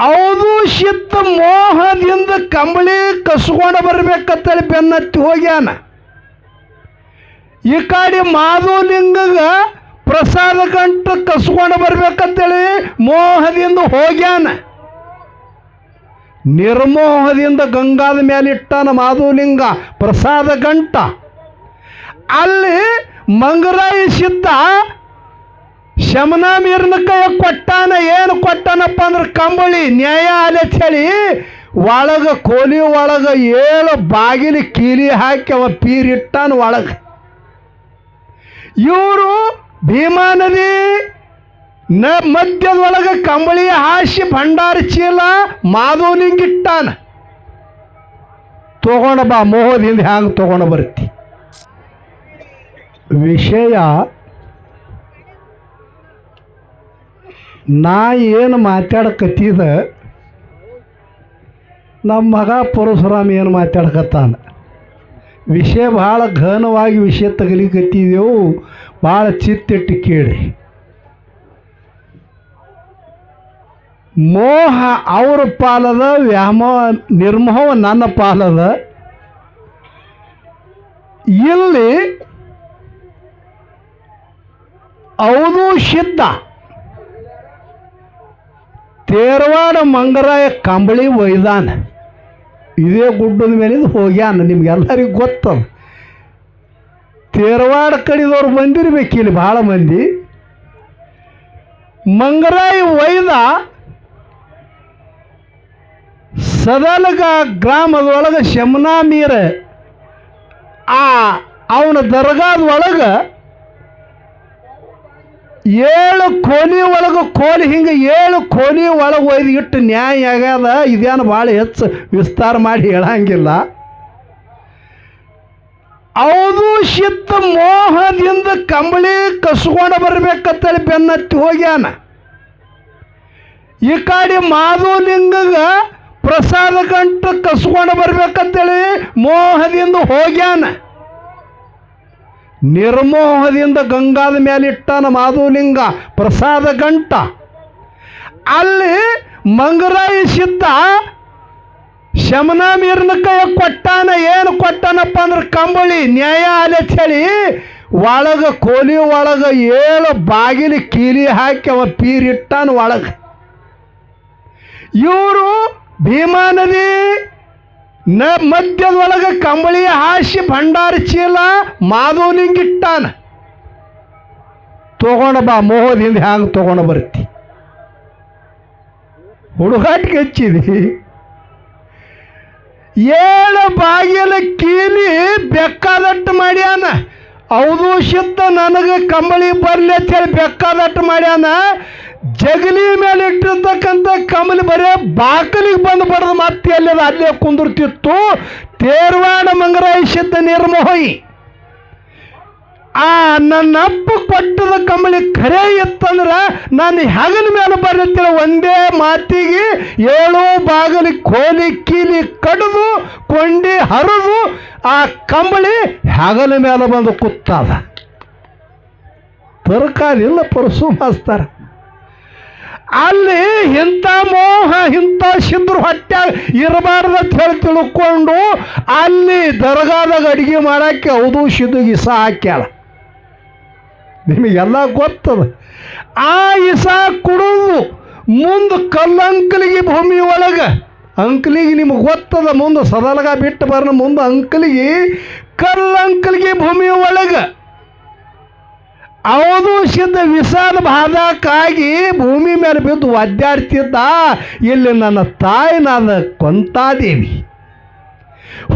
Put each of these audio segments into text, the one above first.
ಹೌದು ಶಿತ್ತ ಮೋಹದಿಂದ ಕಂಬಳಿ ಕಸ್ಕೊಂಡು ಬರ್ಬೇಕಂತೇಳಿ ಬೆನ್ನತ್ತಿ ಹೋಗ್ಯಾನ. ಈ ಕಡೆ ಮಾಧುಲಿಂಗಗ ಪ್ರಸಾದ ಗಂಟು ಕಸ್ಕೊಂಡು ಬರ್ಬೇಕಂತೇಳಿ ಮೋಹದಿಂದ ಹೋಗ್ಯಾನ. ನಿರ್ಮೋಹದಿಂದ ಗಂಗಾದ ಮೇಲೆ ಇಟ್ಟಾನ ಮಾಧುಲಿಂಗ ಪ್ರಸಾದ ಗಂಟ. ಅಲ್ಲಿ ಮಂಗರಾಯಿ ಸಿದ್ಧ ಶಮನ ಕೈ ಕೊಟ್ಟಾನ, ಏನು ಕೊಟ್ಟಾನಪ್ಪ ಅಂದ್ರೆ ಕಂಬಳಿ, ನ್ಯಾಯಾಲಯ ಹೇಳಿ ಒಳಗ, ಕೋಲಿ ಒಳಗ ಏಳು ಬಾಗಿಲು ಕೀಲಿ ಹಾಕಿ ಅವ ಪೀರಿಟ್ಟಾನ ಒಳಗ. ಇವರು ಭೀಮಾ ನದಿ ನ ಮಧ್ಯದೊಳಗೆ ಕಂಬಳಿ ಹಾಸಿ ಭಂಡಾರ ಚೀಲ ಮಾಧವಲಿಂಗಿಟ್ಟಾನ ತಗೊಂಡ ಬಾ ಮೋಹದಿಂದ ಹ್ಯಾಂಗ ತಗೊಂಡು ಬರ್ತಿ. ವಿಷಯ ನಾ ಏನು ಮಾತಾಡಕತ್ತಿದ ನಮ್ಮ ಮಗ ಪರಶುರಾಮ್ ಏನು ಮಾತಾಡಕತ್ತಾನ? ವಿಷಯ ಭಾಳ ಘನವಾಗಿ ವಿಷಯ ತಗಲಿಕತ್ತಿದೆವು ಭಾಳ ಚಿತ್ತಿಟ್ಟು ಕೇಳಿ. ಮೋಹ ಅವ್ರ ಪಾಲದ, ವ್ಯಾಮೋ ನಿರ್ಮೋಹ ನನ್ನ ಪಾಲದ. ಇಲ್ಲಿ, ಅವನು ಸಿದ್ಧ ತೇರವಾಡ ಮಂಗರಾಯ ಕಂಬಳಿ ಒಯ್ದಾನ. ಇದೇ ಗುಡ್ಡದ ಮೇಲಿಂದ ಹೋಗ್ಯಾನ, ನಿಮ್ಗೆಲ್ಲರಿಗೂ ಗೊತ್ತದ. ತೇರವಾಡ ಕಡಿದವ್ರು ಬಂದಿರ್ಬೇಕು ಇಲ್ಲಿ ಭಾಳ ಮಂದಿ. ಮಂಗರಾಯಿ ಒಯ್ದ ಸದಲಗ ಗ್ರಾಮದೊಳಗೆ ಶಮನಾ ಮೀರ, ಆ ಅವನ ದರ್ಗಾದ ಒಳಗೆ ಏಳು ಕೋಲಿ ಒಳಗೆ ಕೋಲಿ, ಹಿಂಗೆ ಏಳು ಕೋಲಿ ಒಳಗೆ ಒಯ್ದು ಇಟ್ಟು ನ್ಯಾಯ ಆಗ್ಯದ ಇದೇನು ಭಾಳ ಹೆಚ್ಚು ವಿಸ್ತಾರ ಮಾಡಿ ಹೇಳಂಗಿಲ್ಲ. ಹೌದು, ಶಿತ್ತ ಮೋಹದಿಂದ ಕಂಬಳಿ ಕಸ್ಕೊಂಡು ಬರ್ಬೇಕಂತೇಳಿ ಬೆನ್ನತ್ತಿ ಹೋಗ್ಯಾನ. ಈ ಕಡೆ ಮಾಧುಲಿಂಗಗ ಪ್ರಸಾದ ಗಂಟು ಕಸ್ಕೊಂಡು ಬರ್ಬೇಕಂತೇಳಿ ಮೋಹದಿಂದ ಹೋಗ್ಯಾನ. ನಿರ್ಮೋಹದಿಂದ ಗಂಗಾದ ಮೇಲೆ ಇಟ್ಟಾನ ಮಾಧುಲಿಂಗ ಪ್ರಸಾದ ಗಂಟ. ಅಲ್ಲಿ ಮಂಗರಾಯಿ ಸಿದ್ಧ ಶಮನ ಮೀರ್ನ ಕೈ ಕೊಟ್ಟಾನ, ಏನು ಕೊಟ್ಟಾನಪ್ಪ ಅಂದ್ರೆ ಕಂಬಳಿ, ನ್ಯಾಯಾಲಯ ಹೇಳಿ ಒಳಗ, ಕೋಲಿ ಒಳಗ ಏಳು ಬಾಗಿಲು ಕೀಲಿ ಹಾಕಿ ಅವ ಪೀರಿಟ್ಟಾನ ಒಳಗ. ಇವರು ಭೀಮಾ ನದಿ ನ ಮಧ್ಯದೊಳಗೆ ಕಂಬಳಿ ಹಾಸಿ ಭಂಡಾರ ಚೀಲ ಮಾಧವಲಿಂಗಿಟ್ಟಾನ ತಗೊಂಡ ಬಾ, ಮೋಹದಿಂದ ಹ್ಯಾಂಗ ತಗೊಂಡು ಬರ್ತಿ ಹುಡುಗಾಟಿಗೆ ಹಚ್ಚಿದಿ. ಏಳು ಬಾಗಿಲ ಕೀಲಿ ಬೆಕ್ಕಾದಟ್ಟು ಮಾಡ್ಯಾನ. ಹೌದು ಸಿದ್ಧ ನನಗೆ ಕಂಬಳಿ ಬರಲಿ ಅಂತೇಳಿ ಬೆಕ್ಕಾದಟ್ಟು ಮಾಡ್ಯಾನ. ಜಗಲಿ ಮೇಲೆ ಇಟ್ಟಿರ್ತಕ್ಕಂಥ ಕಮಲಿ ಬರೇ ಬಾಕಲಿಗೆ ಬಂದು ಬಡದ ಮತ್ತೆ ಅಲ್ಲಿ ಅಲ್ಲೇ ಕುಂದಿರ್ತಿತ್ತು. ತೇರ್ವಾಡ ಮಂಗರಾಯ ಸಿದ್ಧ ನಿರ್ಮೋಹಿ. ಆ ನನ್ನ ಅಪ್ಪ ಕೊಟ್ಟದ ಕಂಬಳಿ ಖರೆ ಇತ್ತಂದ್ರೆ ನಾನು ಹೆಗಲ ಮೇಲೆ ಬರುತ್ತಿಲ್ಲ. ಒಂದೇ ಮಾತಿಗೆ ಏಳು ಬಾಗಲಿ ಕೋಲಿ ಕೀಲಿ ಕಡಿದು ಕೊಂಡಿ ಹರಿದು ಆ ಕಂಬಳಿ ಹೆಗಲ ಮೇಲೆ ಬಂದು ಕುತ್ತದ ತರಕಾರಿ ಇಲ್ಲ ಪರಸು ಮಾಸ್ತಾರ ಅಲ್ಲಿ ಇಂಥ ಮೋಹ, ಇಂಥ ಸಿಂಧ್ರ ಹೊಟ್ಟೆ ಇರಬಾರ್ದು ಅಂತ ಹೇಳಿ ತಿಳ್ಕೊಂಡು ಅಲ್ಲಿ ದರ್ಗಾದಾಗ ಅಡುಗೆ ಮಾಡೋಕ್ಕೆ ಹೌದು ಸಿದ್ದು ಇಸ ಹಾಕ್ಯಾಳ. ನಿಮಗೆಲ್ಲ ಗೊತ್ತದ. ಆ ಇಸ ಕುಡಿದು ಮುಂದೆ ಕಲ್ಲಂಕಲಿಗೆ ಭೂಮಿ ಒಳಗೆ. ಅಂಕಲಿಗೆ ನಿಮಗೆ ಗೊತ್ತದ, ಮುಂದೆ ಸದಲಗ ಬಿಟ್ಟು ಬರೋಣ ಮುಂದೆ ಅಂಕಲಿಗೆ ಕಲ್ಲಂಕಲಿಗೆ ಭೂಮಿ ಒಳಗೆ. ಹೌದು ಸಿದ್ಧ ವಿಷಾದ ಬಾಧಕ್ಕಾಗಿ ಭೂಮಿ ಮೇಲೆ ಬಿದ್ದು ಒದ್ದಾಡ್ತಿದ್ದ ಇಲ್ಲಿ ನನ್ನ ತಾಯಿ ತಾಯಿನಾದ ಕೊಂತಾದೇವಿ.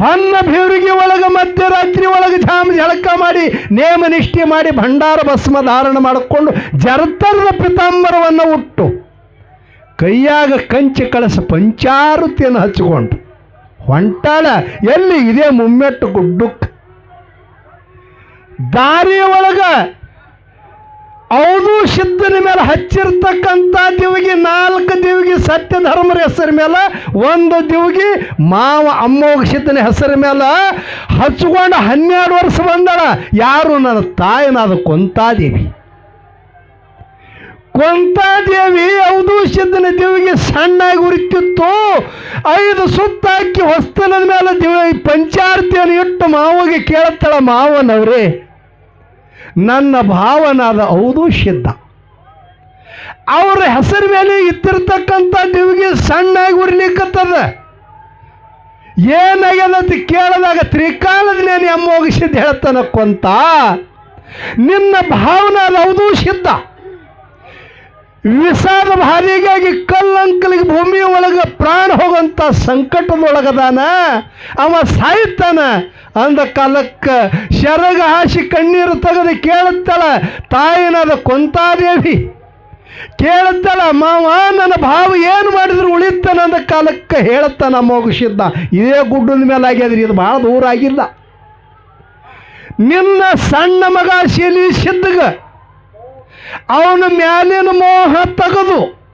ಹೊನ್ನ ಬೆವರಿಗೆ ಒಳಗೆ ಮಧ್ಯರಾತ್ರಿ ಒಳಗೆ ಜಾಮ ಜಳಕ ಮಾಡಿ ನೇಮ ನಿಷ್ಠೆ ಮಾಡಿ ಭಂಡಾರ ಭಸ್ಮ ಧಾರಣ ಮಾಡಿಕೊಂಡು ಜರ್ತರದ ಪಿತಾಂಬರವನ್ನು ಉಟ್ಟು, ಕೈಯಾಗ ಕಂಚಿ ಕಳಸ ಪಂಚಾರುತಿಯನ್ನು ಹಚ್ಚಿಕೊಂಡು, ಹೊಂಟಾಳ, ಎಲ್ಲಿ ಇದೇ ಮುಮ್ಮೆಟ್ಟು ಗುಡ್ಡುಕ್ ದಾರಿಯ ಒಳಗ ಹೌದು ಸಿದ್ಧನ ಮೇಲೆ ಹಚ್ಚಿರ್ತಕ್ಕಂಥ ದಿವಿಗೆ, ನಾಲ್ಕು ದಿವಿಗೆ ಸತ್ಯ ಧರ್ಮರ ಹೆಸರ ಮೇಲೆ, ಒಂದು ದಿವಿಗೆ ಮಾವ ಅಮ್ಮೋಗ ಸಿದ್ಧನ ಹೆಸರ ಮೇಲೆ ಹಚ್ಕೊಂಡು ಹನ್ನೆರಡು ವರ್ಷ ಬಂದಳ. ಯಾರು ನನ್ನ ತಾಯಿನಾದ ಕೊಂತಾದೇವಿ? ಕೊಂತಾದೇವಿ ಯಾವುದೂ? ಸಿದ್ಧನ ದಿವಿಗೆ ಸಣ್ಣಾಗಿ ಉರಿತಿತ್ತು ಐದು ಸುತ್ತಾಕಿ ಹೊಸ್ತನದ ಮೇಲೆ ದಿವ ಪಂಚಾರ್ತಿಯನ್ನು ಇಟ್ಟು ಮಾವಿಗೆ ಕೇಳ್ತಾಳ, ಮಾವನವ್ರೆ. ನನ್ನ ಭಾವನಾದ ಹೌದು, ಸಿದ್ಧ. ಅವ್ರ ಹೆಸರ ಮೇಲೆ ಇತ್ತಿರ್ತಕ್ಕಂಥ ನಿಮಗೆ ಸಣ್ಣಾಗಿ ಉರಿಲಿಕ್ಕತ್ತದ. ಏನಾಗ್ಯದಂತ ಕೇಳಿದಾಗ ತ್ರಿಕಾಲದ ನಾನು ಎಮ್ಮೋಗಿಸಿದ್ದು ಹೇಳ್ತಾನ ಕೊಂತ ನಿನ್ನ ಭಾವನಾದ ಹೌದು, ಸಿದ್ಧ. ವಿಷಾದ ಭಾರಿಗಾಗಿ ಕಲ್ಲಂಕಲಿಗೆ ಭೂಮಿ ಒಳಗೆ ಪ್ರಾಣ ಹೋಗುವಂಥ ಸಂಕಟದೊಳಗದಾನ. ಅವ ಸಾಯ್ತಾನ. ಅಂದ ಕಾಲಕ್ಕೆ ಶರಗ ಹಾಸಿ ಕಣ್ಣೀರು ತೆಗೆದು ಕೇಳುತ್ತಾಳ, ತಾಯಿನಾದ ಕೊಂತಾದೇವಿ? ಕೇಳುತ್ತಾಳ, ಮಾವ, ನನ್ನ ಭಾವ ಏನು ಮಾಡಿದ್ರು ಉಳಿತಾನ? ಅಂದ ಕಾಲಕ್ಕೆ ಹೇಳುತ್ತಾನ ಮೋಗಿಸಿದ್ದ ಇದೇ ಗುಡ್ಡದ ಮೇಲೆ ಆಗ್ಯದ್ರಿ, ಇದು ಭಾಳ ದೂರ ಆಗಿಲ್ಲ. ನಿನ್ನ ಸಣ್ಣ ಮಗ ಶಿಲಿ ಸಿದ್ಧಗ ಅವನ ಮ್ಯಾಲಿನ ಮೋಹ ತೆಗೆದು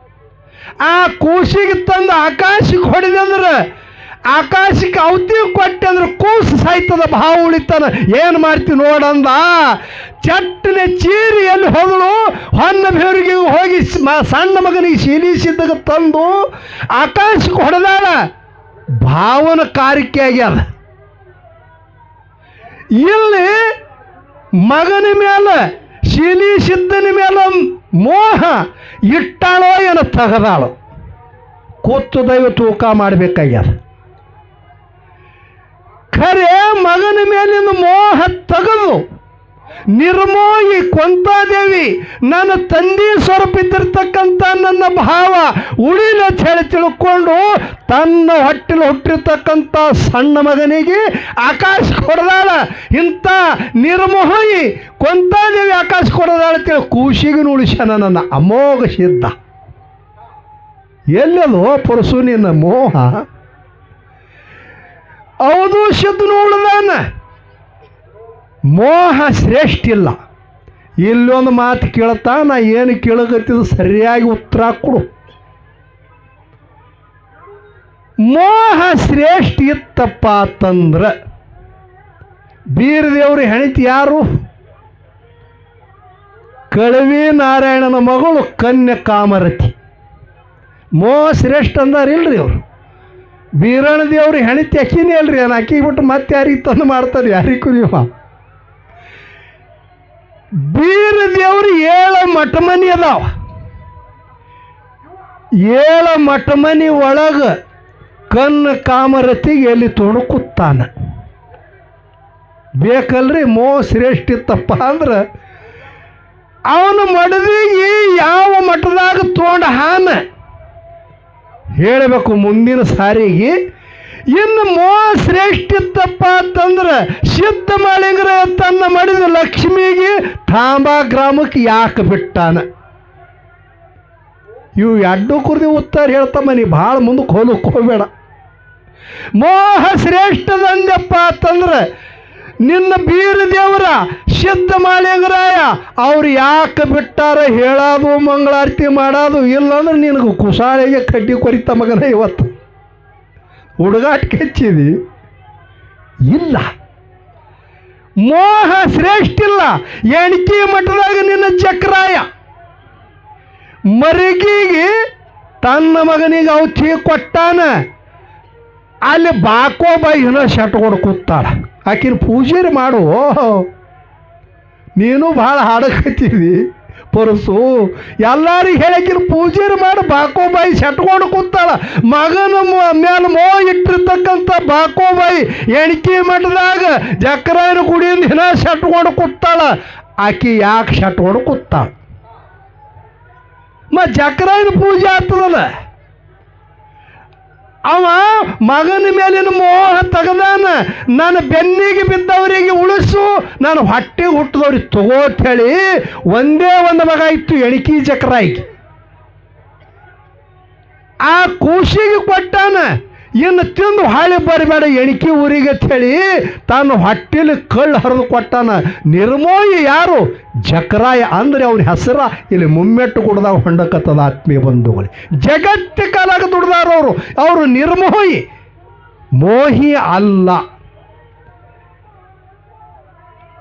ಆ ಕೂಸಿಗೆ ತಂದು ಆಕಾಶಕ್ಕೆ ಹೊಡೆದಂದ್ರೆ ಆಕಾಶಕ್ಕೆ ಅವತಿ ಕೊಟ್ಟೆ ಅಂದ್ರೆ ಕೂಸು ಸಾಯ್ತದ ಭಾವ ಉಳಿತಾನ. ಏನು ಮಾಡ್ತೀವಿ ನೋಡಂದ? ಚಟ್ಟನೆ ಚೀರಿ ಎಲ್ಲಿ ಹೋದಳು? ಹೊನ್ನ ಬೇರಿಗೆ ಹೋಗಿ ಸಣ್ಣ ಮಗನಿಗೆ ಶೀಲಿಸಿದ್ದಕ್ಕೆ ತಂದು ಆಕಾಶಕ್ಕೆ ಹೊಡೆದಾಳ. ಭಾವನ ಕಾರಿಕೆ ಆಗ್ಯದ. ಇಲ್ಲಿ ಮಗನ ಮೇಲೆ ಶಿಲಿ ಸಿದ್ಧನ ಮೇಲೆ ಮೋಹ ಇಟ್ಟಾಳೋ ಏನೋ ತೆಗದಾಳು. ಕೂತು ದೈವ ತೂಕ ಮಾಡಬೇಕಾಗ್ಯದ. ಖರೆ ಮಗನ ಮೇಲಿನ ಮೋಹ ತೆಗೆದು ನಿರ್ಮೋಹಿ ಕೊಂತಾದೇವಿ, ನನ್ನ ತಂದೆ ಸ್ವರೂಪಿದ್ದಿರ್ತಕ್ಕಂಥ ನನ್ನ ಭಾವ ಉಳಿಲ ಹೇಳಿ ತಿಳ್ಕೊಂಡು ತನ್ನ ಹೊಟ್ಟೆಲಿ ಹುಟ್ಟಿರ್ತಕ್ಕಂಥ ಸಣ್ಣ ಮಗನಿಗೆ ಆಕಾಶ ಕೊಡದಾಳ. ಇಂಥ ನಿರ್ಮೋಹಿ ಕೊಂತಾದೇವಿ ಆಕಾಶ ಕೊಡದಾಳ ತಿಳಿ ಕೂಸಿಗೆ ಉಳಿಸ್ಯಾನ ನನ್ನ ಅಮೋಘ ಸಿದ್ಧ. ಎಲ್ಲೆಲ್ಲೋ ಪರಸು ನಿನ್ನ ಮೋಹ. ಹೌದು ಸಿದ್ಧನು ಉಳ್ದಾನ ಮೋಹ ಶ್ರೇಷ್ಠ ಇಲ್ಲ. ಇಲ್ಲೊಂದು ಮಾತು ಕೇಳ್ತಾ ನಾ ಏನು ಕೇಳಕತ್ತಿದ್ದು ಸರಿಯಾಗಿ ಉತ್ತರ ಕೊಡು. ಮೋಹ ಶ್ರೇಷ್ಠ ಇತ್ತಪ್ಪ ಅಂತಂದ್ರೆ ಬೀರದೇವ್ರ ಹೆಣತಿ ಯಾರು? ಕಳವಿ ನಾರಾಯಣನ ಮಗಳು ಕನ್ಯ ಕಾಮರತಿ. ಮೋಹ ಶ್ರೇಷ್ಠ ಅಂದಾರಿಲ್ರಿ ಅವರು. ಬೀರಣ ದೇವ್ರ ಹೆಣತಿ ಅಕ್ಕಿನೇ ಅಲ್ರಿ ನಾನು ಅಕ್ಕಿ ಬಿಟ್ಟು ಮತ್ತೆ ಯಾರಿಗೆ ತಂದು ಮಾಡ್ತಾರೆ? ಯಾರಿಗೂ ನೀವು? ಬೀರ ದೇವ್ರು ಏಳು ಮಠ ಮನಿ ಅದಾವ. ಏಳು ಮಠ ಮನಿ ಒಳಗೆ ಕನ್ನ ಕಾಮರತಿಗೆ ಎಲ್ಲಿ ತೊಣಕುತ್ತಾನ ಬೇಕಲ್ರಿ ಮೋ ಶ್ರೇಷ್ಠ ಇತ್ತಪ್ಪ ಅಂದ್ರೆ ಅವನು ಮಡದಿಗೆ ಯಾವ ಮಠದಾಗ ತೋಂಡ ಹಾನ? ಹೇಳಬೇಕು ಮುಂದಿನ ಸಾರಿಗೆ ಇನ್ನು ಮೋ ಶ್ರೇಷ್ಠ ಇತ್ತಪ್ಪ ಅಂತಂದ್ರೆ ಸಿದ್ಧ ಮಾಡಿದ್ರೆ ತನ್ನ ಮಡಿದ ಲಕ್ಷ್ಮಿಗೆ ತಾಂಬಾ ಗ್ರಾಮಕ್ಕೆ ಯಾಕೆ ಬಿಟ್ಟಾನ? ಇವು ಎಡ್ಡು ಕುರ್ದಿ ಉತ್ತರ ಹೇಳ್ತಮ್ಮ, ನೀ ಭಾಳ ಮುಂದಕ್ಕೆ ಹೋಲಕ್ಕೆ ಹೋಗಬೇಡ. ಮೋಹ ಶ್ರೇಷ್ಠದಂದೆಪ್ಪ ಅಂತಂದ್ರೆ ನಿನ್ನ ಬೀರ ದೇವರ ಸಿದ್ಧ ಮಾಳಿಂಗರಾಯ ಅವ್ರು ಯಾಕೆ ಬಿಟ್ಟಾರ ಹೇಳೋದು, ಮಂಗಳಾರತಿ ಮಾಡೋದು, ಇಲ್ಲಾಂದ್ರೆ ನಿನಗೆ ಕುಸಾಳಿಗೆ ಕಡ್ಡಿ ಕೊರಿತ ಮಗನ ಇವತ್ತು. ಹುಡುಗಾಟ ಹೆಚ್ಚಿದಿ? ಇಲ್ಲ. ಮೋಹ ಶ್ರೇಷ್ಠ ಇಲ್ಲ. ಎಣಿಕೆ ಮಠದಾಗ ನಿನ್ನ ಚಕ್ರಾಯ. ಮರಿಗಿಗೆ ತನ್ನ ಮಗನಿಗೆ ಔಷಧಿ ಕೊಟ್ಟಾನ. ಅಲ್ಲಿ ಬಾಕೋ ಬಾಯಿ ಏನೋ ಕೊಡು ಕೂತಾಳ. ಆಕಿನ ಪೂಜೆ ಮಾಡು. ನೀನು ಭಾಳ ಹಾಡಕತ್ತೀವಿ ಪರಸು. ಎಲ್ಲರಿಗೆ ಹೇಳಕಿನ ಪೂಜೆ ಮಾಡಿ ಬಾಕೋಬಾಯಿ ಸೆಟ್ಕೊಂಡು ಕೂತಾಳ. ಮಗನ ಮ್ಯಾಲ ಮೋ ಇಟ್ಟಿರ್ತಕ್ಕಂಥ ಬಾಕೋಬಾಯಿ ಎಣಿಕೆ ಮಠದಾಗ ಜಕ್ರಾಯನ ಗುಡಿಯಿಂದ ಹಿನ ಸೆಟ್ಕೊಂಡು ಕೂತಾಳ. ಆಕಿ ಯಾಕೆ ಸೆಟ್ಕೊಂಡು ಕೂತಾಳ? ಮ ಜಕ್ರಾಯನ ಪೂಜೆ ಆಗ್ತದಲ್ಲ ಅವ ಮಗನ ಮೇಲಿನ ಮೋಹ ತೆಗದಾನ. ನನ್ನ ಬೆನ್ನಿಗೆ ಬಿದ್ದವರಿಗೆ ಉಳಿಸು. ನಾನು ಹೊಟ್ಟೆ ಹುಟ್ಟಿದವ್ರಿಗೆ ತಗೋತೇಳಿ ಒಂದೇ ಒಂದು ಮಗ ಇತ್ತು, ಎಣ್ಕಿ ಆಯ್ಕೆ ಆ ಕೂಸಿಗೆ ಕೊಟ್ಟಾನ. ಇನ್ನು ತಿಂದು ಹಾಳಿ ಬರಬೇಡ ಎಣಿಕೆ ಊರಿಗೆ ಅಂತ ಹೇಳಿ ತಾನು ಹೊಟ್ಟೆಲಿ ಕಳ್ಳು ಹರಿದು ಕೊಟ್ಟಾನ. ನಿರ್ಮೋಯಿ ಯಾರು? ಜಕರಾಯ ಅಂದ್ರೆ ಅವನ ಹೆಸರ ಇಲ್ಲಿ ಮುಮ್ಮೆಟ್ಟು ಕುಡ್ದಾಗ ಹೊಂಡಕತ್ತದ ಆತ್ಮೀಯ ಬಂಧುಗಳು. ಜಗತ್ತಿ ಕಾಲಾಗ ದುಡ್ದಾರವರು ಅವರು. ನಿರ್ಮೋಹಿ ಮೋಹಿ ಅಲ್ಲ.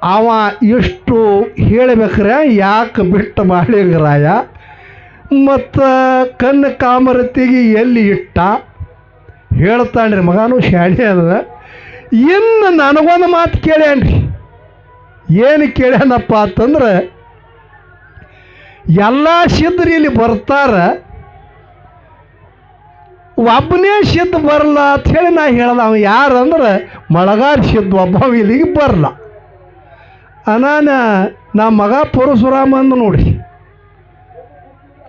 ಅವ ಇಷ್ಟು ಹೇಳಬೇಕ್ರೆ ಯಾಕೆ ಬಿಟ್ಟು ಮಾಳಿಂಗರಾಯ? ಮತ್ತು ಕಣ್ಣು ಕಾಮರತಿಗೆ ಎಲ್ಲಿ ಇಟ್ಟ? ಹೇಳ್ತಾನ್ರಿ ಮಗನೂ ಶಾಣೆ ಅದ. ಇನ್ನು ನನಗೊಂದು ಮಾತು ಕೇಳ್ಯಾನ್ರಿ. ಏನು ಕೇಳ್ಯಾನಪ್ಪ ಅಂತಂದ್ರೆ, ಎಲ್ಲ ಸಿದ್ಧರು ಇಲ್ಲಿ ಬರ್ತಾರ. ಒಬ್ಬನೇ ಸಿದ್ಧ ಬರಲ್ಲ ಅಂಥೇಳಿ ನಾ ಹೇಳ್ದ, ಅವ ಯಾರಂದ್ರೆ ಮಳಗಾರ ಸಿದ್ಧ ಒಬ್ಬ ಇಲ್ಲಿಗೆ ಬರಲ್ಲ ಅನಾನ, ನಾ ಮಗ ಪರಶುರಾಮ ಅಂದ ನೋಡಿ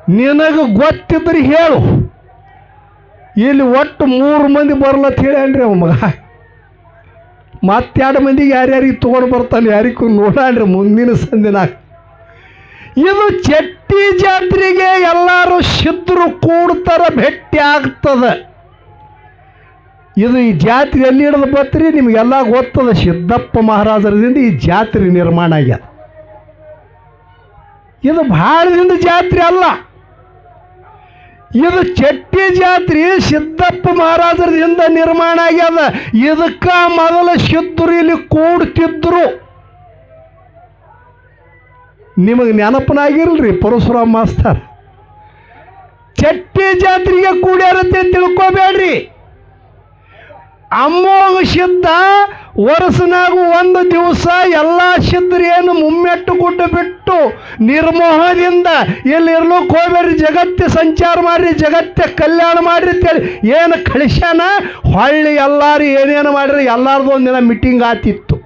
ನಿನಗೆ ಗೊತ್ತಿದ್ರೆ ಹೇಳು. ಇಲ್ಲಿ ಒಟ್ಟು ಮೂರು ಮಂದಿ ಬರಲ್ಲ ಅಂತ ಹೇಳ್ಯಾನ್ರಿ ಅವ ಮಗ. ಮತ್ತೆರಡು ಮಂದಿಗೆ ಯಾರ್ಯಾರಿಗೆ ತೊಗೊಂಡು ಬರ್ತಾನೆ ಯಾರಿಗೂ ನೋಡಾಣ್ರಿ ಮುಂದಿನ ಸಂದಿನಾಗ. ಇದು ಚಟ್ಟಿ ಜಾತ್ರೆಗೆ ಎಲ್ಲರೂ ಸಿದ್ಧರು ಕೂಡ್ತಾರ ಭೇಟಿ ಆಗ್ತದೆ. ಇದು ಈ ಜಾತ್ರೆ ಎಲ್ಲಿ ಹಿಡಿದು ಬತ್ರಿ ನಿಮಗೆಲ್ಲ ಗೊತ್ತದ ಸಿದ್ದಪ್ಪ ಮಹಾರಾಜರದಿಂದ ಈ ಜಾತ್ರೆ ನಿರ್ಮಾಣ ಆಗ್ಯದ. ಇದು ಭಾಳ ದಿನದ ಜಾತ್ರೆ ಅಲ್ಲ. ಇದು ಚಟ್ಟಿ ಜಾತ್ರೆ, ಸಿದ್ದಪ್ಪ ಮಹಾರಾಜರಿಂದ ನಿರ್ಮಾಣ ಆಗ್ಯದ. ಇದಕ್ಕೆ ಮೊದಲ ಸಿದ್ಧರು ಇಲ್ಲಿ ಕೂಡ್ತಿದ್ರು. ನಿಮಗೆ ನೆನಪನಾಗಿರಲ್ರಿ ಪರಶುರಾಮ್ ಮಾಸ್ತರ್. ಚಟ್ಟಿ ಜಾತ್ರೆಗೆ ಕೂಡ್ಯಾರಂತೆ ತಿಳ್ಕೊಬೇಡ್ರಿ. ಅಮ್ಮೋಗ ಸಿದ್ಧ, ವರ್ಷನಾಗ ಒಂದು ದಿವಸ ಎಲ್ಲ ಸಿದ್ಧರೇನು ಮುಮ್ಮೆಟ್ಟು ಗುಡ್ಡ ಬಿಟ್ಟು ನಿರ್ಮೋಹದಿಂದ ಇಲ್ಲಿ ಇರ್ಲಿಕ್ಕೆ ಹೋಗ್ಬೇಡ್ರಿ ಜಗತ್ತೆ ಸಂಚಾರ ಮಾಡ್ರಿ, ಜಗತ್ತೆ ಕಲ್ಯಾಣ ಮಾಡ್ರಿ ಅಂತೇಳಿ ಏನು ಕಳಿಸ್ಯಾನ? ಹೊಳ್ಳಿ ಎಲ್ಲಾರು ಏನೇನು ಮಾಡ್ರಿ, ಎಲ್ಲಾರ್ದು ಒಂದಿನ ಮೀಟಿಂಗ್ ಆತಿತ್ತು.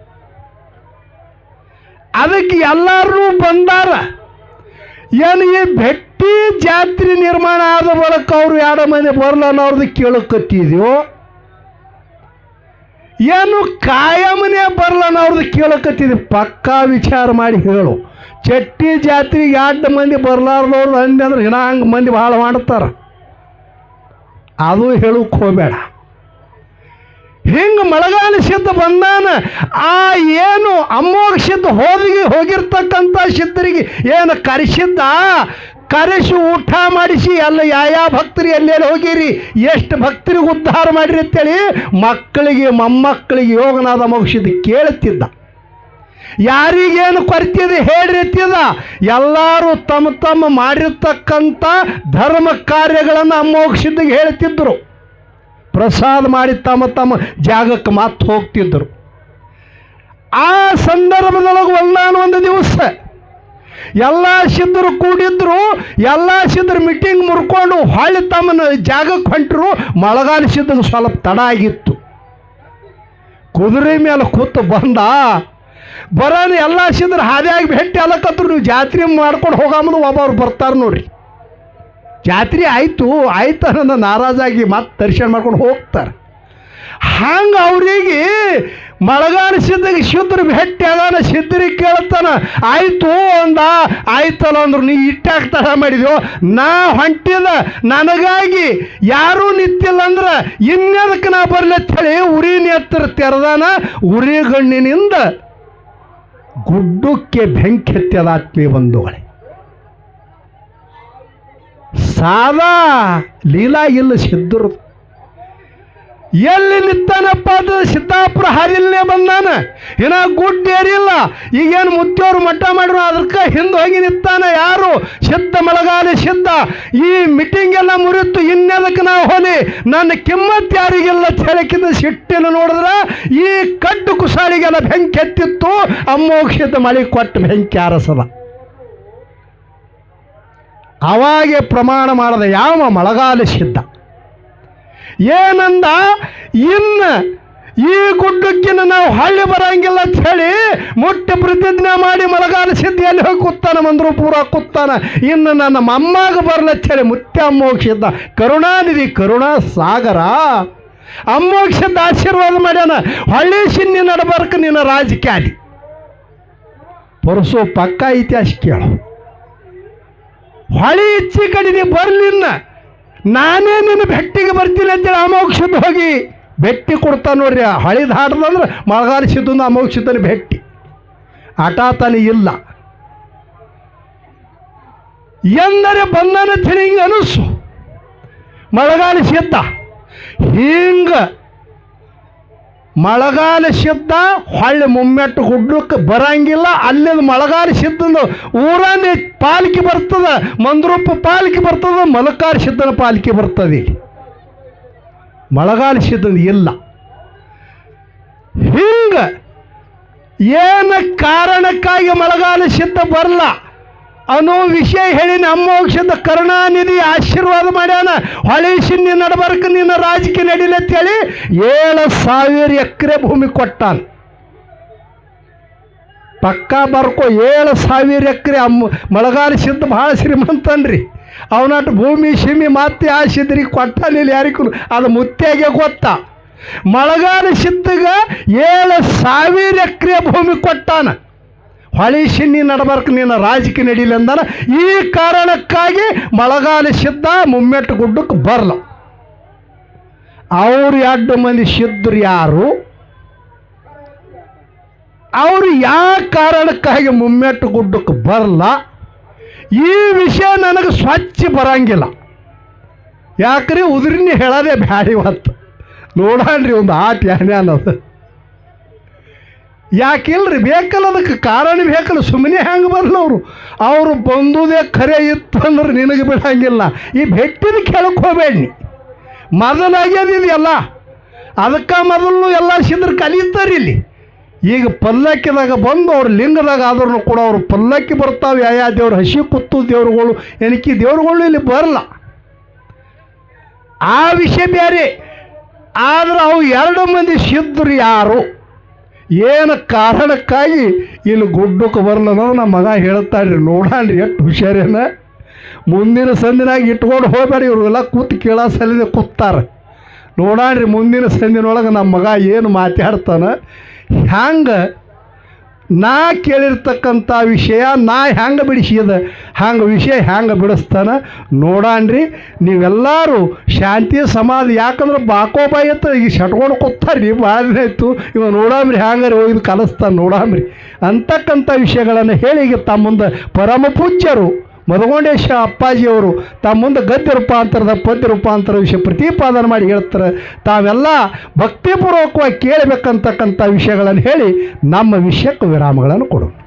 ಅದಕ್ಕೆ ಎಲ್ಲರೂ ಬಂದಾರ. ಏನು ಈ ಭೆಟ್ಟಿ ಜಾತ್ರೆ ನಿರ್ಮಾಣ ಆದ ಬಳಿಕ ಅವರು ಎರಡು ಮನೆ ಬರಲ್ಲ ಅನ್ನೋರ್ದು ಕೇಳಕತ್ತಿದ್ಯೋ? ಏನು ಕಾಯಮನೇ ಬರಲ್ಲ ಅವ್ರದ್ದು ಕೇಳಕತ್ತಿದ್ವಿ. ಪಕ್ಕಾ ವಿಚಾರ ಮಾಡಿ ಹೇಳು. ಚಟ್ಟಿ ಜಾತ್ರೆಗೆ ಎರಡು ಮಂದಿ ಬರಲಾರ್ದವ್ರು ಅಂದೆ ಅಂದ್ರೆ ಇನ್ನ ಹಂಗೆ ಮಂದಿ ಭಾಳ ಮಾಡ್ತಾರೆ. ಅದು ಹೇಳಕ್ಕೆ ಹೋಗಬೇಡ. ಹಿಂಗೆ ಮಳೆಗಾಲ ಸಿದ್ಧ ಬಂದಾನ, ಆ ಏನು ಅಮ್ಮೋಗ ಸಿದ್ಧ ಹೋದಿಗೆ ಹೋಗಿರ್ತಕ್ಕಂಥ ಸಿದ್ಧರಿಗೆ ಏನು ಕರೆಸಿದ್ದ ಕರೆಸಿ ಊಟ ಮಾಡಿಸಿ, ಎಲ್ಲ ಯಾವ ಭಕ್ತರು ಎಲ್ಲೆಲ್ಲಿ ಹೋಗಿರಿ, ಎಷ್ಟು ಭಕ್ತರಿಗೆ ಉದ್ಧಾರ ಮಾಡಿರಿ ಅಂತೇಳಿ ಮಕ್ಕಳಿಗೆ, ಮೊಮ್ಮಕ್ಕಳಿಗೆ ಯೋಗನಾದ ಮುಗಿಸಿದ್ದು ಕೇಳುತ್ತಿದ್ದ. ಯಾರಿಗೇನು ಕೊರತಿದೆ ಹೇಳಿರ್ತಿದ ಎಲ್ಲರೂ ತಮ್ಮ ತಮ್ಮ ಮಾಡಿರ್ತಕ್ಕಂಥ ಧರ್ಮ ಕಾರ್ಯಗಳನ್ನು ಅಮ್ಮೋಗ ಹೇಳ್ತಿದ್ದರು ಪ್ರಸಾದ ಮಾಡಿ ತಮ್ಮ ತಮ್ಮ ಜಾಗಕ್ಕೆ ಮಾತು ಹೋಗ್ತಿದ್ದರು. ಆ ಸಂದರ್ಭದೊಳಗೆ ನಾನು ಒಂದು ದಿವಸ ಎಲ್ಲ ಸಿಂಧರು ಕೂಡಿದ್ರು, ಎಲ್ಲ ಸಿಂಧರು ಮೀಟಿಂಗ್ ಮುರ್ಕೊಂಡು ಹೊಳ್ಳಿ ತಮ್ಮನ ಜಾಗಕ್ಕೆ ಹೊಂಟರು, ಮಳೆಗಾಲ ಸಿದ್ಧಗೆ ಸ್ವಲ್ಪ ತಡ ಆಗಿತ್ತು. ಕುದುರೆ ಮೇಲೆ ಕೂತು ಬಂದ ಬರೋಣ ಎಲ್ಲ ಸಿಂದ್ರ ಹಾದಿಯಾಗಿ ಭೇಟಿ ಅಲ್ಲಕತ್ರು ನೀವು ಜಾತ್ರೆ ಮಾಡ್ಕೊಂಡು ಹೋಗಾಮದು ಒಬ್ಬರು ಬರ್ತಾರೆ ನೋಡ್ರಿ. ಜಾತ್ರೆ ಆಯಿತು, ಆಯ್ತು ನಾರಾಜಾಗಿ ಮತ್ತೆ ದರ್ಶನ ಮಾಡ್ಕೊಂಡು ಹೋಗ್ತಾರೆ. ಹಂಗೆ ಅವರಿಗೆ ಮಳಗಾನ ಸಿದ್ಧಿಗೆ ಶುದ್ರ ಭೆಟ್ಟಿ ಅದಾನ ಸಿದ್ಧರಿ ಕೇಳ್ತಾನ, ಆಯಿತು ಅಂದ, ಆಯ್ತಲ್ಲ ಅಂದ್ರು ನೀ ಇಟ್ಟಾಗ ತಡ ಮಾಡಿದ್ಯೋ, ನಾ ಹೊಂಟಿದ ನನಗಾಗಿ ಯಾರೂ ನಿಂತಿಲ್ಲ ಅಂದ್ರೆ ಇನ್ನೆದಕ್ಕೆ ನಾ ಹೇಳಿ ಉರಿ ನೆತ್ತರ ತೆರೆದಾನ, ಉರಿ ಗಣ್ಣಿನಿಂದ ಗುಡ್ಡಕ್ಕೆ ಬೆಂಕಿ ಹೆತ್ತದ ಆತ್ಮೀಯ ಬಂಧುಗಳೇ. ಸಾದಾ ಲೀಲಾ ಇಲ್ಲ ಸಿದ್ಧರು. ಎಲ್ಲಿ ನಿಂತಾನಪ್ಪ ಅದು? ಸಿದ್ದಾಪುರ ಹರಿಲ್ನೇ ಬಂದಾನ? ಇನ್ನ ಗುಡ್ ಏರಿಲ್ಲ. ಈಗೇನು ಮುತ್ತೋರು ಮಟ್ಟ ಮಾಡಿದ್ರು ಅದಕ್ಕೆ ಹಿಂದೆ ಹೋಗಿ ನಿಂತಾನ ಯಾರು? ಸಿದ್ಧ ಮಳಗಾಲಿ ಸಿದ್ಧ. ಈ ಮೀಟಿಂಗ್ ಎಲ್ಲ ಮುರಿತು ಇನ್ನೆದಕ್ಕೆ ನಾವು ಹೋಲಿ? ನನ್ನ ಕಿಮ್ಮತ್ ಯಾರಿಗೆಲ್ಲ ಹೇಳಕ್ಕಿಂತ ಸಿಟ್ಟಿನ ನೋಡಿದ್ರೆ? ಈ ಕಡ್ಡು ಕುಸಾಳಿಗೆಲ್ಲ ಬೆಂಕಿ ಎತ್ತಿತ್ತು ಅಮ್ಮೋಕ್ಷಿತ ಮಳೆ ಕೊಟ್ಟು ಬೆಂಕಿ ಆರಸದ. ಅವಾಗೆ ಪ್ರಮಾಣ ಮಾಡದ ಯಾವ ಮಳೆಗಾಲ ಸಿದ್ಧ. ಏನಂದ? ಇನ್ನು ಈ ಗುಡ್ಡಕ್ಕಿನ ನಾವು ಹಳ್ಳಿ ಬರಂಗಿಲ್ಲ ಅಂತ ಹೇಳಿ ಮುಟ್ಟಿ ಪ್ರತಿಜ್ಞೆ ಮಾಡಿ ಮಲಗಾಲ ಸಿದ್ಧಿಯಲ್ಲಿ ಹೋಗಿ ಕೂತಾನ ಮಂದ್ರು ಪೂರ ಕೂತಾನ. ಇನ್ನು ನನ್ನ ಮಮ್ಮಾಗ ಬರಲತ್ತ ಹೇಳಿ ಮುತ್ಯ ಅಮ್ಮೋಕ್ಷಿದ್ದ. ಕರುಣಾನಿಧಿ ಕರುಣಾ ಸಾಗರ. ಅಮ್ಮೋಕ್ಷದ ಆಶೀರ್ವಾದ ಮಾಡ್ಯಾನ. ಹಳ್ಳಿ ಸಿನ್ನಿ ನಡಬಾರ್ಕ ನಿನ್ನ ರಾಜಕೀಯ ಪರಸು ಪಕ್ಕ ಇತಿಹಾಸ ಕೇಳು. ಹೊಳಿ ಇಚ್ಚಿ ಕಡೆ ನೀ ಬರ್ಲಿನ್ನ ನಾನೇ ನಿನ್ನ ಭೆಟ್ಟಿಗೆ ಬರ್ತೀನಿ ಅಂತೇಳಿ ಅಮೋಕ್ಷದ ಹೋಗಿ ಬೆಟ್ಟಿ ಕೊಡ್ತಾನೆ ನೋಡ್ರಿ, ಆ ಹಾಡ್ದಂದ್ರೆ ಮಳೆಗಾಲ ಸಿದ್ಧ ಅಮೋಕ್ಷತನ ಭೆಟ್ಟಿ. ಹಠಾತನ ಇಲ್ಲ. ಎಂದರೆ ಬಂದನ ತಿರುಗಿ ಅನಿಸು. ಮಳೆಗಾಲ ಸಿದ್ದ ಹಿಂಗ ಮಳೆಗಾಲ ಸಿದ್ಧ ಹೊಳ್ಳಿ ಮುಮ್ಮೆಟ್ಟು ಗುಡ್ಡಕ್ಕೆ ಬರಂಗಿಲ್ಲ. ಅಲ್ಲಿಂದ ಮಳೆಗಾಲ ಸಿದ್ಧಂದು ಊರನ್ನೇ ಪಾಲಿಕೆ ಬರ್ತದ, ಮಂದ್ರೂಪ ಪಾಲಿಕೆ ಬರ್ತದ, ಮಲಕಾರ ಸಿದ್ಧನ ಪಾಲಿಕೆ ಬರ್ತದೆ. ಮಳೆಗಾಲ ಸಿದ್ಧಂದು ಇಲ್ಲ. ಹಿಂಗ ಏನು ಕಾರಣಕ್ಕಾಗಿ ಮಳೆಗಾಲ ಸಿದ್ಧ ಬರಲ್ಲ ಅನ್ನೋ ವಿಷಯ ಹೇಳಿ ನಮ್ಮ ಮೋಕ್ಷದ ಕರುಣಾನಿಧಿ ಆಶೀರ್ವಾದ ಮಾಡ್ಯಾನ. ಹೊಳೆ ನಿನ್ನ ನಡಬರ್ಕ ನಿನ್ನ ರಾಜಕೀಯ ನಡಿಲಿ ಅಂತೇಳಿ ಏಳು ಸಾವಿರ ಎಕರೆ ಭೂಮಿ ಕೊಟ್ಟಾನ. ಪಕ್ಕಾ ಬರ್ಕೋ ಏಳು ಸಾವಿರ ಎಕರೆ ಅಮ್ಮ ಮಳಗಾಲ ಸಿದ್ಧ ಭಾಳ ಶ್ರೀಮಂತನ್ರಿ. ಅವನಟ್ಟು ಭೂಮಿ ಶಿಮಿ ಮತ್ತೆ ಆಸಿದ್ರಿ ಕೊಟ್ಟಾನಿಲ್ಲ ಯಾರಿಗೂ ಅದು ಮುತ್ತೆಗೆ ಗೊತ್ತಾ. ಮಳಗಾಲ ಸಿದ್ಧಗ ಏಳು ಸಾವಿರ ಎಕರೆ ಭೂಮಿ ಕೊಟ್ಟಾನ. ಹೊಳಿ ನೀನು ನಡಬರ್ಕ ನೀನು ರಾಜಕೀಯ ನಡೀಲಿ ಅಂದಾನ, ಈ ಕಾರಣಕ್ಕಾಗಿ ಮಳೆಗಾಲ ಸಿದ್ಧ ಮುಮ್ಮೆಟ್ಟು ಗುಡ್ಡಕ್ಕೆ ಬರಲ. ಅವ್ರು ಎರಡು ಮಂದಿ ಸಿದ್ಧರು ಯಾರು? ಅವರು ಯಾವ ಕಾರಣಕ್ಕಾಗಿ ಮುಮ್ಮೆಟ್ಟು ಗುಡ್ಡಕ್ಕೆ ಬರಲ್ಲ ಈ ವಿಷಯ ನನಗೆ ಸ್ವಚ್ಛ ಬರಂಗಿಲ್ಲ. ಯಾಕ್ರಿ ಉದ್ರಿನ ಹೇಳೋದೇ ಬ್ಯಾಡ ಇವತ್ತು. ನೋಡಣ್ರಿ ಒಂದು ಆಟ ಏನೇ ಅನ್ನೋದು. ಯಾಕಿಲ್ರಿ? ಬೇಕಲ್ಲ ಅದಕ್ಕೆ ಕಾರಣ ಬೇಕಲ್ಲ. ಸುಮ್ಮನೆ ಹೆಂಗೆ ಬರಲ್ಲ ಅವರು? ಅವರು ಬಂದುದೇ ಖರೆ ಇತ್ತು ಅಂದ್ರೆ ನಿನಗೆ ಬಿಡಂಗಿಲ್ಲ. ಈ ಭೆಟ್ಟಿನ ಕೆಳಕ್ಕೆ ಹೋಗ್ಬೇಡಿ ನೀ ಎಲ್ಲ. ಅದಕ್ಕೆ ಮೊದಲು ಎಲ್ಲ ಸಿದ್ರ ಕಲಿತಾರೆ ಇಲ್ಲಿ. ಈಗ ಪಲ್ಲಕ್ಕಿದಾಗ ಬಂದು ಅವ್ರ ಲಿಂಗದಾಗ ಆದ್ರೂ ಕೂಡ ಅವರು ಪಲ್ಲಕ್ಕಿ ಬರ್ತಾವೆ. ಯಾ ದೇವ್ರು ಹಸಿ ಕುತ್ತು ದೇವ್ರುಗಳು ಎನಕಿ ದೇವ್ರುಗಳು ಇಲ್ಲಿ ಬರಲ್ಲ ಆ ವಿಷಯ ಬೇರೆ ಆದ್ರೆ ಅವು ಎರಡು ಮಂದಿ ಸಿದ್ಧರು ಯಾರು? ಏನು ಕಾರಣಕ್ಕಾಗಿ ಇಲ್ಲಿ ಗುಡ್ಡಕ್ಕೆ ಬರಲ್ಲ ಅನ್ನೋದು ನಮ್ಮ ಮಗ ಹೇಳ್ತಾಳ್ರಿ ನೋಡಾಣ್ರಿ, ಎಷ್ಟು ಹುಷಾರೇನ? ಮುಂದಿನ ಸಂದಿನಾಗ ಇಟ್ಕೊಂಡು ಹೋಗ್ಬೇಡಿ ಇವ್ರಿಗೆಲ್ಲ ಕೂತು ಕೇಳೋ ಸಲಿದೆ ಕೂತಾರೆ. ನೋಡಾಣ್ರಿ, ಮುಂದಿನ ಸಂದಿನೊಳಗೆ ನಮ್ಮ ಮಗ ಏನು ಮಾತಾಡ್ತಾನೆ? ಹ್ಯಾಂಗೆ ನಾ ಕೇಳಿರ್ತಕ್ಕಂಥ ವಿಷಯ ನಾ ಹ್ಯಾಂಗೆ ಬಿಡಿಸಿದ, ಹ್ಯಾಂಗೆ ವಿಷಯ ಹ್ಯಾಂಗೆ ಬಿಡಿಸ್ತಾನೆ ನೋಡಾಣ್ರಿ, ನೀವೆಲ್ಲರೂ ಶಾಂತಿ ಸಮಾಧಿ ಯಾಕಂದ್ರೆ ಬಾಕೋಬಾಯಿ ಅಂತ ಈಗ ಶಟ್ಕೊಂಡು ಕೂತಾರ್ರಿ ಭಾಳ ಆಯ್ತು. ಇವ ನೋಡಾಮ್ರಿ ಹ್ಯಾಂಗಾರೆ ಹೋಗಿದ್ದು ಕಲಿಸ್ತಾನೆ ನೋಡಾಮ್ರಿ. ಅಂತಕ್ಕಂಥ ವಿಷಯಗಳನ್ನು ಹೇಳಿ ಈಗ ತಮ್ಮ ಮುಂದೆ ಪರಮ ಪೂಜ್ಯರು ಮದಗೊಂಡೇಶ ಅಪ್ಪಾಜಿಯವರು ತಮ್ಮ ಮುಂದೆ ಗದ್ಯ ರೂಪಾಂತರದ, ಪದ್ಯ ರೂಪಾಂತರ ವಿಷಯ ಪ್ರತಿಪಾದನೆ ಮಾಡಿ ಹೇಳ್ತಾರೆ. ತಾವೆಲ್ಲ ಭಕ್ತಿಪೂರ್ವಕವಾಗಿ ಕೇಳಬೇಕಂತಕ್ಕಂಥ ವಿಷಯಗಳನ್ನು ಹೇಳಿ ನಮ್ಮ ವಿಷಯಕ್ಕೆ ವಿರಾಮಗಳನ್ನು ಕೊಡು